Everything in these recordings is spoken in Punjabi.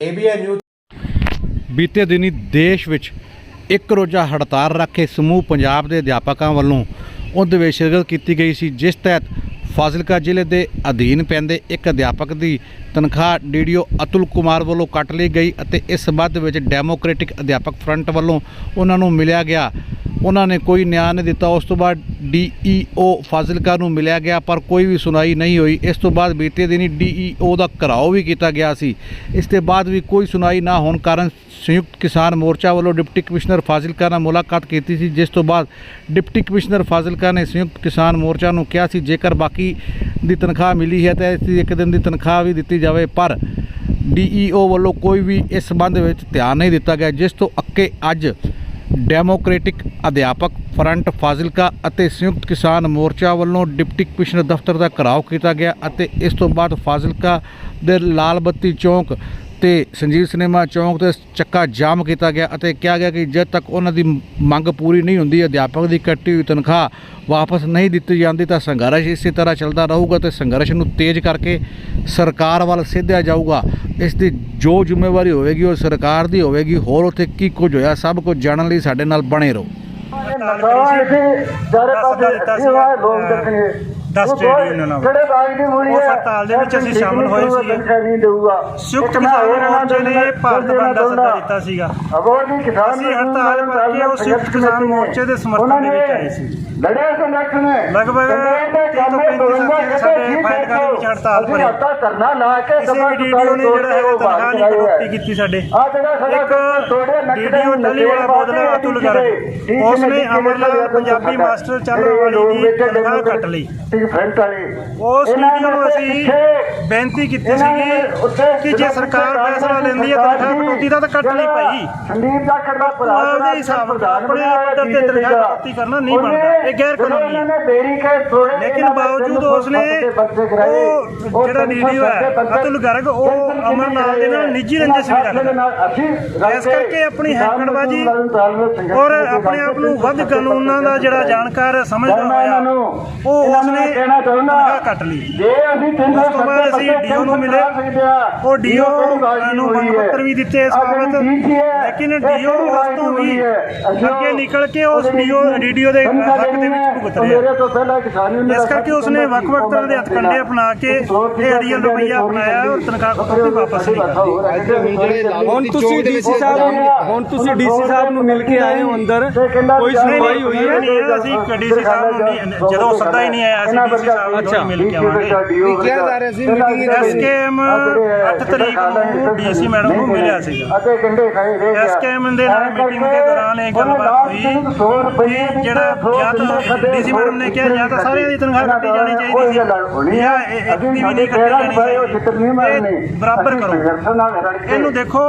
ABN ਨਿਊਜ਼ ਬੀਤੇ ਦਿਨੀ ਦੇਸ਼ ਵਿੱਚ ਇੱਕ ਰੋਜ਼ਾ ਹੜਤਾਲ ਰੱਖੇ ਸਮੂਹ ਪੰਜਾਬ ਦੇ ਅਧਿਆਪਕਾਂ ਵੱਲੋਂ ਉਹਦੇ ਵਿੱਚ ਸ਼ਿਰਕਤ ਕੀਤੀ ਗਈ ਸੀ, ਜਿਸ ਤਹਿਤ ਫਾਜ਼ਿਲਕਾ ਜ਼ਿਲ੍ਹੇ ਦੇ ਅਧੀਨ ਪੈਂਦੇ ਇੱਕ ਅਧਿਆਪਕ ਦੀ ਤਨਖਾਹ ਡੀਡੀਓ ਅਤੁਲ ਕੁਮਾਰ ਵੱਲੋਂ ਕੱਟ ਲਈ ਗਈ ਅਤੇ ਇਸ ਸੰਬੰਧ ਵਿੱਚ ਡੈਮੋਕ੍ਰੈਟਿਕ ਅਧਿਆਪਕ ਫਰੰਟ ਵੱਲੋਂ ਉਹਨਾਂ ਨੂੰ ਮਿਲਿਆ ਗਿਆ। ਉਹਨਾਂ ਨੇ ਕੋਈ ਨਿਆਂ ਨਹੀਂ ਦਿੱਤਾ। ਉਸ ਤੋਂ ਬਾਅਦ ਡੀਈਓ ਫਾਜ਼ਿਲਕਾ ਨੂੰ ਮਿਲਿਆ ਗਿਆ, ਪਰ ਕੋਈ ਵੀ ਸੁਣਾਈ ਨਹੀਂ ਹੋਈ। ਇਸ ਤੋਂ ਬਾਅਦ ਬੀਤੇ ਦਿਨੀ ਡੀਈਓ ਦਾ ਘਰਾਓ ਵੀ ਕੀਤਾ ਗਿਆ ਸੀ। ਇਸ ਦੇ ਬਾਅਦ ਵੀ ਕੋਈ ਸੁਣਾਈ ਨਾ ਹੋਣ ਕਾਰਨ ਸੰਯੁਕਤ ਕਿਸਾਨ ਮੋਰਚਾ ਵੱਲੋਂ ਡਿਪਟੀ ਕਮਿਸ਼ਨਰ ਫਾਜ਼ਿਲਕਾ ਨਾਲ ਮੁਲਾਕਾਤ ਕੀਤੀ ਸੀ, ਜਿਸ ਤੋਂ ਬਾਅਦ ਡਿਪਟੀ ਕਮਿਸ਼ਨਰ ਫਾਜ਼ਿਲਕਾ ਨੇ ਸੰਯੁਕਤ ਕਿਸਾਨ ਮੋਰਚਾ ਨੂੰ ਕਿਹਾ ਸੀ, ਜੇਕਰ ਬਾਕੀ ਦੀ ਤਨਖਾਹ ਮਿਲੀ ਹੈ, ਤਾਂ ਇਸ ਦੀ ਇੱਕ ਦਿਨ ਦੀ ਤਨਖਾਹ ਵੀ ਦਿੱਤੀ ਜਾਵੇ। ਪਰ ਡੀਈਓ ਵੱਲੋਂ ਕੋਈ ਵੀ ਇਸ ਸੰਬੰਧ ਵਿੱਚ ਧਿਆਨ ਨਹੀਂ ਦਿੱਤਾ ਗਿਆ, ਜਿਸ ਤੋਂ ਅੱਕੇ ਅੱਜ ਡੈਮੋਕ੍ਰੈਟਿਕ ਅਧਿਆਪਕ ਫਰੰਟ ਫਾਜ਼ਿਲਕਾ ਅਤੇ ਸੰਯੁਕਤ ਕਿਸਾਨ ਮੋਰਚਾ ਵੱਲੋਂ ਡਿਪਟੀ ਕਮਿਸ਼ਨਰ ਦਫ਼ਤਰ ਦਾ ਘਰਾਓ ਕੀਤਾ ਗਿਆ ਅਤੇ ਇਸ ਤੋਂ ਬਾਅਦ ਫਾਜ਼ਿਲਕਾ ਦੇ ਲਾਲਬੱਤੀ ਚੌਂਕ ਤੇ ਸੰਜੀਵ ਸਿਨੇਮਾ ਚੌਂਕ ਤੇ ਚੱਕਾ ਜਾਮ ਕੀਤਾ ਗਿਆ ਅਤੇ ਕਿਹਾ ਗਿਆ ਕਿ ਜਦ ਤੱਕ ਉਹਨਾਂ ਦੀ ਮੰਗ ਪੂਰੀ ਨਹੀਂ ਹੁੰਦੀ ਅਧਿਆਪਕ ਦੀ ਕੱਟੀ ਹੋਈ ਤਨਖਾਹ ਵਾਪਸ ਨਹੀਂ ਦਿੱਤੀ ਜਾਂਦੀ ਤਾਂ ਸੰਘਰਸ਼ ਇਸੇ ਤਰ੍ਹਾਂ ਚੱਲਦਾ ਰਹੂਗਾ ਤੇ ਸੰਘਰਸ਼ ਨੂੰ ਤੇਜ਼ ਕਰਕੇ ਸਰਕਾਰ ਵੱਲ ਸਿੱਧਿਆ ਜਾਊਗਾ। ਇਸ ਦੀ ਜੋ ਜ਼ਿੰਮੇਵਾਰੀ ਹੋਵੇਗੀ ਉਹ ਸਰਕਾਰ ਦੀ ਹੋਵੇਗੀ। ਹੋਰ ਉੱਥੇ ਕੀ ਕੁਝ ਹੋਇਆ ਸਭ ਕੁਝ ਜਾਣਨ ਲਈ ਸਾਡੇ ਨਾਲ ਬਣੇ ਰਹੋ। 10 ਟ੍ਰੇਡ ਯੂਨੀਅਨ ਨਾਲ। ਜਿਹੜੇ ਬਾਗ ਦੀ ਮੂੜੀ ਉਹ ਹੜਤਾਲ ਦੇ ਵਿੱਚ ਅਸੀਂ ਸ਼ਾਮਲ ਹੋਏ ਸੀ ਨਹੀਂ ਦੇਊਗਾ। ਸੰਯੁਕਤ ਕਿਸਾਨ ਮੋਰਚੇ ਨੇ ਭਾਰਤ ਦਾ ਸੱਦਾ ਦਿੱਤਾ ਸੀਗਾ। ਅਬੋਰ ਦੀ ਕਿਸਾਨ ਦੀ ਹੜਤਾਲ ਕਰਕੇ ਉਹ ਸੰਯੁਕਤ ਕਿਸਾਨ ਮੋਰਚੇ ਦੇ ਸਮਰਥਨ ਦੇ ਵਿੱਚ ਆਏ ਸੀ। ਲੜਿਆ ਸੰਗਠਨ ਨੇ। ਲਗਭਗ 30 ਤੋਂ 35 ਸਾਥੀ ਸਾਡੇ ਫਾਈਟ ਕਰਨ ਵਿੱਚ ਹੜਤਾਲ ਭਰੇ ਹੜਤਾਲ ਕਰਨਾ ਨਾ ਕਿ ਸਭਾ ਡੀਡੀਓ ਨੇ ਜਿਹੜਾ ਹੈਗਾ ਤਨਖਾਹ ਦੀ ਕਟੌਤੀ ਕੀਤੀ ਸਾਡੇ। ਆ ਜਿਹੜਾ ਸਾਡਾ ਡੀਡੀਓ ਨਲੀ ਵਾਲਾ ਬਦਲਾ ਅਤੁਲ ਗਰਗ। ਉਸ ਨੇ ਅਮਰਲਾ ਪੰਜਾਬੀ ਮਾਸਟਰ ਚੱਲ ਵਾਲੀ ਦੀ ਤਨਖਾਹ ਕੱਟ ਲਈ ਫਰੰਟ ਵਾਲੇ। ਉਸ ਵੀਡੀਓ ਨੂੰ ਅਸੀਂ ਬੇਨਤੀ ਕੀਤੀ ਸੀਗੀ ਕਿ ਜੇ ਸਰਕਾਰ ਫੈਸਲਾ ਲੈਂਦੀ ਹੈ ਤਨਖਾਹ ਕਟੌਤੀ ਦਾ ਤਾਂ ਕੱਟ ਲਈ ਭਾਈ। ਸੰਦੀਪ ਦਾ ਕਰਦਾ ਉਹ ਆਪਦੇ ਹਿਸਾਬ ਨਾਲ ਆਪਣੇ ਪੱਧਰ ਤੇ ਤਨਖਾਹ ਕਟੌਤੀ ਕਰਨਾ ਨਹੀਂ ਬਣਦਾ ਇਹ ਗੈਰ ਕਾਨੂੰਨੀ। ਹੈ ਲੇਕਿਨ ਬਾਵਜੂਦ ਉਸਨੇ ਉਹ ਜਿਹੜਾ ਵੀਡੀਓ ਹੈ ਅਤੁਲ ਗਰਗ ਉਹ ਅਮਰਨਾਥ ਦੇ ਨਾਲ ਨਿੱਜੀ ਰੰਜਿਸ਼ ਵੀ ਰੱਖਦਾ ਇਸ ਕਰਕੇ ਆਪਣੀ ਹੈਂਕੜਬਾਜ਼ੀ ਔਰ ਆਪਣੇ ਆਪ ਨੂੰ ਵੱਧ ਕਾਨੂੰਨਾਂ ਦਾ ਜਿਹੜਾ ਜਾਣਕਾਰ ਸਮਝਦਾ ਹੋਇਆ ਉਹ ਉਸਨੇ ਤਨਖਾਹ ਕੱਟ ਲਈ। ਜੇ ਅਸੀਂ ਤਿੰਨ ਉਸ ਤੋਂ ਬਾਅਦ ਅਸੀਂ ਡੀਓ ਨੂੰ ਮਿਲੇ। ਉਹ ਡੀਓ ਨੂੰ ਮੰਗ ਪੱਤਰ ਵੀ ਦਿੱਤੇ ਇਸ ਬਾਬਤ। ਲੇਕਿਨ ਡੀਓ ਉਸ ਤੋਂ ਵੀ ਅੱਗੇ ਨਿਕਲ ਕੇ ਉਸ ਡੀਓ ਡੀਡੀਓ ਦੇ ਹੱਕ ਦੇ ਵਿੱਚ ਭੁਗਤ ਰਿਹਾ। ਇਸ ਕਰਕੇ ਉਸਨੇ ਵੱਖ-ਵੱਖ ਤਰ੍ਹਾਂ ਦੇ ਹੱਥਕੰਡੇ ਅਪਣਾ ਕੇ ਇਹ ਅੜੀਅਲ ਰਵਈਆ ਅਪਣਾਇਆ ਔਰ ਤਨਖਾਹ ਕਟੌਤੀ ਵਾਪਸ ਨਹੀਂ ਹੁਣ ਤੁਸੀਂ ਡੀਸੀ ਸਾਹਿਬ ਨੂੰ ਹੁਣ ਤੁਸੀਂ ਡੀਸੀ ਸਾਹਿਬ ਨੂੰ ਮਿਲ ਕੇ ਆਏ ਹੋ ਅੰਦਰ ਕੋਈ ਸੁਣਵਾਈ ਹੋਈ ਹੈ ਅਸੀਂ ਡੀਸੀ ਸਾਹਿਬ ਨੂੰ ਜਦੋਂ ਸੱਦਾ ਹੀ? ਨਹੀਂ ਆਇਆ ਅਸੀਂ ਡੀਸੀ ਸਾਹਿਬ ਨੂੰ ਥੋੜ੍ਹੀ ਮਿਲ ਕੇ ਆਵਾਂਗੇ। ਕਿਹਾ ਜਾ ਰਿਹਾ ਸੀ? ਮੀਟਿੰਗ ਐਸਕੇਐਮ 8 ਤਰੀਕ ਨੂੰ ਡੀਸੀ ਮੈਡਮ ਨੂੰ ਮਿਲਿਆ ਸੀਗਾ ਅਤੇ ਗੰਡੇ ਖਾਏ ਰਹਿ ਗਿਆ ਐਸਕੇਐਮ ਦੇ ਨਾਲ ਮੀਟਿੰਗ ਦੇ ਦੌਰਾਨ ਇਹ ਗੱਲਬਾਤ ਹੋਈ ਕਿ ਜਿਹੜਾ ਜਾਂ ਤਾਂ ਡੀਸੀ ਮੈਡਮ ਨੇ ਕਿਹਾ ਜਾਂ ਤਾਂ ਸਾਰਿਆਂ ਦੀ ਤਨਖਾਹ ਕੱਟੀ ਜਾਣੀ ਚਾਹੀਦੀ ਸੀ। ਜਾਂ ਇੱਕ ਵੀ ਨਹੀਂ ਕੱਟੀ ਜਾਣੀ ਚਾਹੀਦੀ ਬਰਾਬਰ ਕਰੋ। ਇਹਨੂੰ ਦੇਖੋ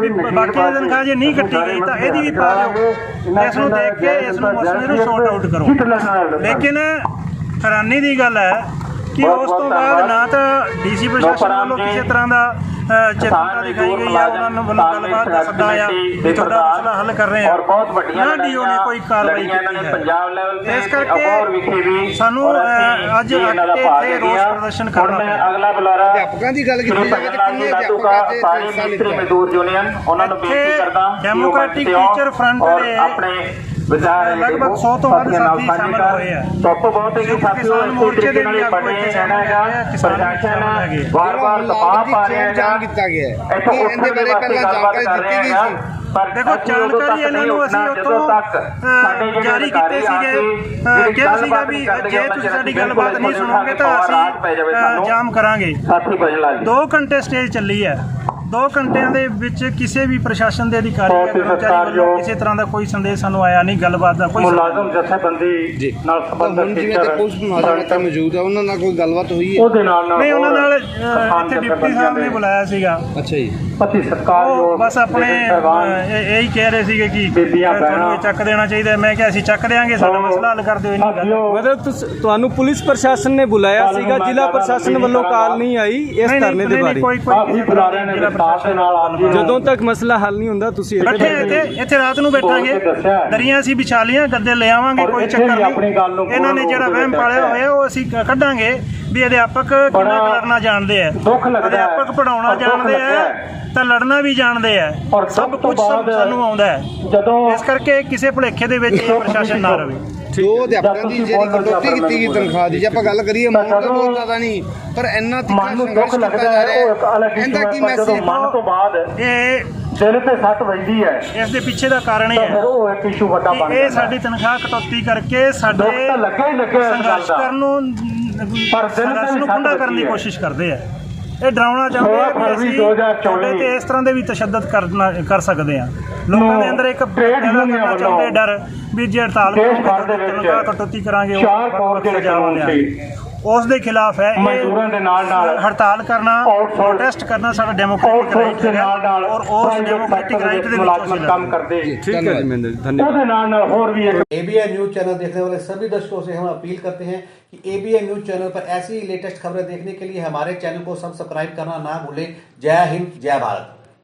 ਵੀ ਬਾਕੀ ਦੀ ਤਨਖਾਹ ਜੇ ਨਹੀਂ ਕੱਟੀ ਗਈ ਤਾਂ ਇਹਦੀ ਵੀ ਪਾ ਲਓ ਇਸ ਨੂੰ ਦੇਖ ਕੇ ਇਸ ਨੂੰ ਮਸਲੇ ਨੂੰ ਸੌਟ ਆਊਟ ਕਰੋ। ਲੇਕਿਨ ਹੈਰਾਨੀ ਦੀ ਗੱਲ ਹੈ ਕਿ ਉਸ ਤੋਂ ਬਾਅਦ ਨਾ ਤਾਂ ਡੀਸੀ ਪ੍ਰਸ਼ਾਸਨ ਵੱਲੋਂ ਕਿਸੇ ਤਰ੍ਹਾਂ ਦਾ ਅ, ਚੇਤਨਤਾ ਦਿਖਾਈ ਗਈ ਆ ਉਹਨਾਂ ਨੂੰ ਵੱਲੋਂ ਗੱਲਬਾਤ ਦਾ ਸੱਦਾ ਆਇਆ ਵੀ ਤੁਹਾਡਾ ਮਸਲਾ ਹੱਲ ਕਰ ਰਹੇ ਆ ਔਰ ਬਹੁਤ ਵੱਡੀਆਂ ਨਾ ਡੀਓ ਨੇ ਕੋਈ ਕਾਰਵਾਈ ਕੀਤੀ ਹੈ ਪੰਜਾਬ ਲੈਵਲ ਤੇ ਇਸ ਅਬੋਹਰ ਵਿਖੇ ਕਰਕੇ ਵੀ ਸਾਨੂੰ ਅੱਜ ਇੱਥੇ ਰੋਸ। ਪ੍ਰਦਰਸ਼ਨ ਕਰਨਾ ਪਿਆ ਅਗਲਾ ਬੁਲਾਰਾ ਅਧਿਆਪਕਾਂ ਦੀ ਗੱਲ ਕੀਤੀ ਜਾਵੇ ਤਾਂ ਕਿੰਨੇ ਕਾ ਅਧਿਆਪਕਾਂ ਦੇ ਸਾਰੀ ਮਿਸਤਰੀ? ਮਜ਼ਦੂਰ ਯੂਨੀਅਨ ਉਹਨਾਂ ਨੂੰ ਬੇਨਤੀ ਕਰਦਾ ਕਿ ਡੈਮੋਕ੍ਰੈਟਿਕ ਟੀਚਰ ਫਰੰਟ ਦੇ ਆਪਣੇ ਵਿਚਾਰ ਜਿਹੜੇ ਲਗਭਗ ਉਹ 100 ਤੋਂ ਵੱਧ ਸਾਥੀ ਸ਼ਾਮਲ। ਹੋਏ ਆ। ਧੁੱਪ ਬਹੁਤ ਹੈ ਕਿ ਕਿਸਾਨ ਸਾਥੀਓ ਇਸੇ ਤਰੀਕੇ ਦੇ ਨਾਲ ਹੀ ਇੱਥੇ ਰਹਿਣਾ ਹੈਗਾ। ਪ੍ਰਸ਼ਾਸਨ ਹੈਗੇ। ਵਾਰ-ਵਾਰ ਦਬਾਅ ਪਾ ਰਿਹਾ ਹੈਗਾ। ਜਾਮ ਕੀਤਾ ਗਿਆ ਹੈ। ਇੱਥੋਂ ਇਹਦੇ ਬਾਰੇ ਪਹਿਲਾਂ ਜਾਣਕਾਰੀ ਦਿੱਤੀ ਗਈ ਹੈਗਾ ਸੀ। ਪਰ ਦੇਖੋ ਜਾਣਕਾਰੀ ਇਹਨਾਂ ਨੂੰ ਅਸੀਂ ਅ, ਸਾਡੇ ਜਿਹੜੇ ਜਾਰੀ ਕੀਤੇ ਸੀਗੇ ਕਿਹਾ ਸੀਗਾ ਵੀ ਜੇ ਤੁਸੀਂ ਸਾਡੀ ਗੱਲਬਾਤ ਨਹੀਂ ਸੁਣੋਗੇ ਤਾਂ ਅਸੀਂ ਜਾਮ ਕਰਾਂਗੇ। ਸਾਥੀ ਭਜਨ ਲਾਲ ਜੀ। 2 ਘੰਟੇ ਸਟੇਜ ਚੱਲੀ ਹੈ। 2 ਘੰਟਿਆਂ ਦੇ ਵਿੱਚ ਕਿਸੇ ਵੀ ਪ੍ਰਸ਼ਾਸਨ ਦੇ ਅਧਿਕਾਰੀ ਜਾਂ ਕਰਮਚਾਰੀ ਵੱਲੋਂ ਕਿਸੇ ਤਰ੍ਹਾਂ ਦਾ ਕੋਈ ਸੰਦੇਸ਼ ਸਾਨੂੰ ਆਇਆ ਨਹੀਂ ਗੱਲਬਾਤ ਦਾ ਕੋਈ ਮੁਲਾਜ਼ਮ ਜਥੇਬੰਦੀ ਨਾਲ ਸੰਬੰਧਿਤ ਤੇ ਪੁਲਿਸ ਮੁਲਾਜ਼ਮ ਮੌਜੂਦ ਹੈ ਉਹਨਾਂ ਨਾਲ ਕੋਈ ਗੱਲਬਾਤ ਹੋਈ ਹੈ? ਉਹਦੇ ਨਾਲ ਨਾਲ ਨਹੀਂ ਉਹਨਾਂ ਨਾਲ ਇੱਥੇ ਡਿਪਟੀ ਜਥੇਬੰਦੀਆਂ ਸਾਹਿਬ ਨੇ ਦੇ ਬੁਲਾਇਆ ਸੀਗਾ। ਅੱਛਾ ਜੀ। ਪਤੀ ਉਹ ਸਤਿਕਾਰਯੋਗ ਬਸ ਆਪਣੇ ਇਹ ਇਹੀ ਕਹਿ ਰਹੇ ਸੀਗੇ ਕਿ ਬੀਬੀਆਂ, ਭੈਣਾਂ। ਚੱਕ ਦੇਣਾ ਚਾਹੀਦਾ ਹੈ। ਮੈਂ ਕਿਹਾ ਅਸੀਂ ਚੱਕ ਦੇਾਂਗੇ ਸਾਡਾ ਮਸਲਾ ਹੱਲ ਕਰ ਦਿਓ ਇੰਨੀ ਗੱਲ ਮਤਲਬ ਤੁਹਾਨੂੰ ਪੁਲਿਸ ਪ੍ਰਸ਼ਾਸਨ ਨੇ ਬੁਲਾਇਆ ਸੀਗਾ ਜ਼ਿਲ੍ਹਾ ਪ੍ਰਸ਼ਾਸਨ ਵੱਲੋਂ ਕਾਲ। ਨਹੀਂ ਆਈ ਇਸ ਧਰਨੇ ਦੇ ਬਾਰੇ ਕੋਈ ਕੋਈ ਆਪ ਹੀ ਕਿਸੇ ਬੁਲਾ ਰਹੇ ਨੇ ਸਟਾਫ ਦੇ ਨਾਲ ਜਦੋਂ ਤੱਕ ਮਸਲਾ ਹੱਲ ਨਹੀਂ ਹੁੰਦਾ ਤੁਸੀਂ ਇੱਥੇ ਬੈਠੇ ਇੱਥੇ ਇੱਥੇ ਰਾਤ ਨੂੰ ਬੈਠਾਂਗੇ ਹੈ। ਦਰੀਆਂ ਅਸੀਂ ਵਿਛਾ ਲੀਆਂ ਗੱਦੇ ਲੈ ਆਵਾਂਗੇ ਕੋਈ ਚੱਕਰ ਨਹੀਂ ਇਹਨਾਂ ਨੇ ਜਿਹੜਾ ਵਹਿਮ ਪਾਲਿਆ ਹੋਇਆ ਉਹ ਅਸੀਂ ਕੱਢਾਂਗੇ ਵੀ ਅਧਿਆਪਕ ਕਿੰਨਾ ਕੁ ਲੜਨਾ ਜਾਣਦੇ ਆ। ਦੁੱਖ ਲੱਗਦਾ ਹੈ। ਅਧਿਆਪਕ ਪੜਾਉਣਾ ਔਰ ਦੁੱਖ ਜਾਣਦੇ ਆ ਹੈ। ਤਾਂ ਲੜਨਾ ਵੀ ਜਾਣਦੇ ਆ। ਔਰ ਸਭ ਸਭ ਤੋਂ ਕੁਝ ਬਾਅਦ ਸਾਨੂੰ ਆਉਂਦਾ ਹੈ। ਜਦੋਂ ਇਸ ਕਰਕੇ ਕਿਸੇ ਭੁਲੇਖੇ ਦੇ ਵਿੱਚ ਇਹ ਪ੍ਰਸ਼ਾਸਨ ਨਾ ਰਵੇ। ਦੋ ਅਧਿਆਪਕਾਂ ਦੀ ਜਿਹੜੀ ਕਟੌਤੀ ਕੀਤੀ ਗਈ ਤਨਖਾਹ ਦੀ ਜੇ ਆਪਾਂ ਗੱਲ ਕਰੀਏ ਮੂੰਹ ਤੋਂ ਬੋਲਦਾ ਤਾਂ ਨਹੀਂ ਪਰ ਇੰਨਾ ਤਿੱਖਾ ਮਨ ਨੂੰ ਦੁੱਖ ਸੰਘਰਸ਼ ਕੀਤਾ ਲੱਗਦਾ ਜਾ ਹੈ ਉਹ ਇੱਕ ਰਿਹਾ ਅਲੱਗ ਹੈ ਇਸ਼ੂ ਇਹਦਾ ਹੈ ਕੀ ਪਰ ਜਦੋਂ ਮੈਸੇਜ ਮਨ ਤੋਂ ਬਾਅਦ ਇਹ ਦਿਲ ਤੇ ਸੱਟ ਵੱਜਦੀ ਹੈ ਇਸ ਦੇ ਪਿੱਛੇ ਦਾ ਕਾਰਨ ਇਹ ਤਾਂ ਫਿਰ ਹੈ ਉਹ ਇੱਕ ਇਸ਼ੂ ਵੱਡਾ ਬਣ ਕਿ ਇਹ ਜਾਂਦਾ ਸਾਡੀ ਤਨਖਾਹ ਕਟੌਤੀ ਕਰਕੇ ਦੁੱਖ ਸਾਡੇ ਤਾਂ ਲੱਗਾ ਹੀ ਲੱਗਾ ਇਸ ਗੱਲ ਸੰਘਰਸ਼ ਦਾ ਕਰਨ ਨੂੰ ਪਰ ਤੇ ਨੂੰ ਖੁੰਡਾ ਕਰਨ ਦੀ। ਕੋਸ਼ਿਸ਼ ਕਰਦੇ ਆ। ਇਹ ਡਰਾਉਣਾ ਚਾਹੁੰਦੇ ਆ ਅਸੀਂ 2024 ਤੁਹਾਡੇ ਤੇ ਇਸ ਤਰ੍ਹਾਂ ਦੇ ਵੀ ਤਸ਼ੱਦਦ ਕਰਨਾ ਕਰ ਸਕਦੇ ਆ। ਲੋਕਾਂ ਦੇ ਅੰਦਰ ਇੱਕ ਪੈਦਾ ਚਾਹੁੰਦੇ ਡਰ ਵੀ ਜੇ ਹੜਤਾਲ ਕਰੋਗੇ ਤਾਂ ਕਟੌਤੀ ਕਰਾਂਗੇ ਉਹ ਚਾਰ ਕੌਰ ਦੇ ਸਜ਼ਾ ਕਾਨੂੰਨ ਹੋਣਗੇ। ਸੀ ਉਸ ਦੇ ਖਿਲਾਫ ਹੈ ਇਹ ਮਜ਼ਦੂਰਾਂ ਦੇ ਨਾਲ ਨਾਲ ਹੜਤਾਲ ਕਰਨਾ Outsource- ਪ੍ਰੋਟੈਸਟ ਕਰਨਾ ਸਾਡਾ ਡੈਮੋਕ੍ਰੈਟਿਕ ਆਊਟਸੋਰਸ ਰਾਈਟ ਦੇ ਹੈ ਨਾਲ ਨਾਲ ਔਰ ਉਸ private ਡੈਮੋਕ੍ਰੈਟਿਕ sector ਰਾਈਟ ਵਿੱਚ ਦੇ ਵਿੱਚ ਮੁਲਾਜ਼ਮਤ ਅਸੀਂ ਕੰਮ ਕਰਦੇ ਠੀਕ ਹੈ ਜੀ ਮਹਿੰਦਰ ਜੀ ਧੰਨਵਾਦ ਉਹਦੇ ਨਾਲ ਨਾਲ ਹੋਰ ਵੀ ਇੱਕ एबीएन न्यूज चैनल देखने वाले सभी दर्शकों से हम अपील करते हैं कि एबीएन न्यूज चैनल पर ऐसी ही लेटेस्ट खबरें देखने के लिए हमारे चैनल को सब्सक्राइब करना ना भूलें जय हिंद जय भारत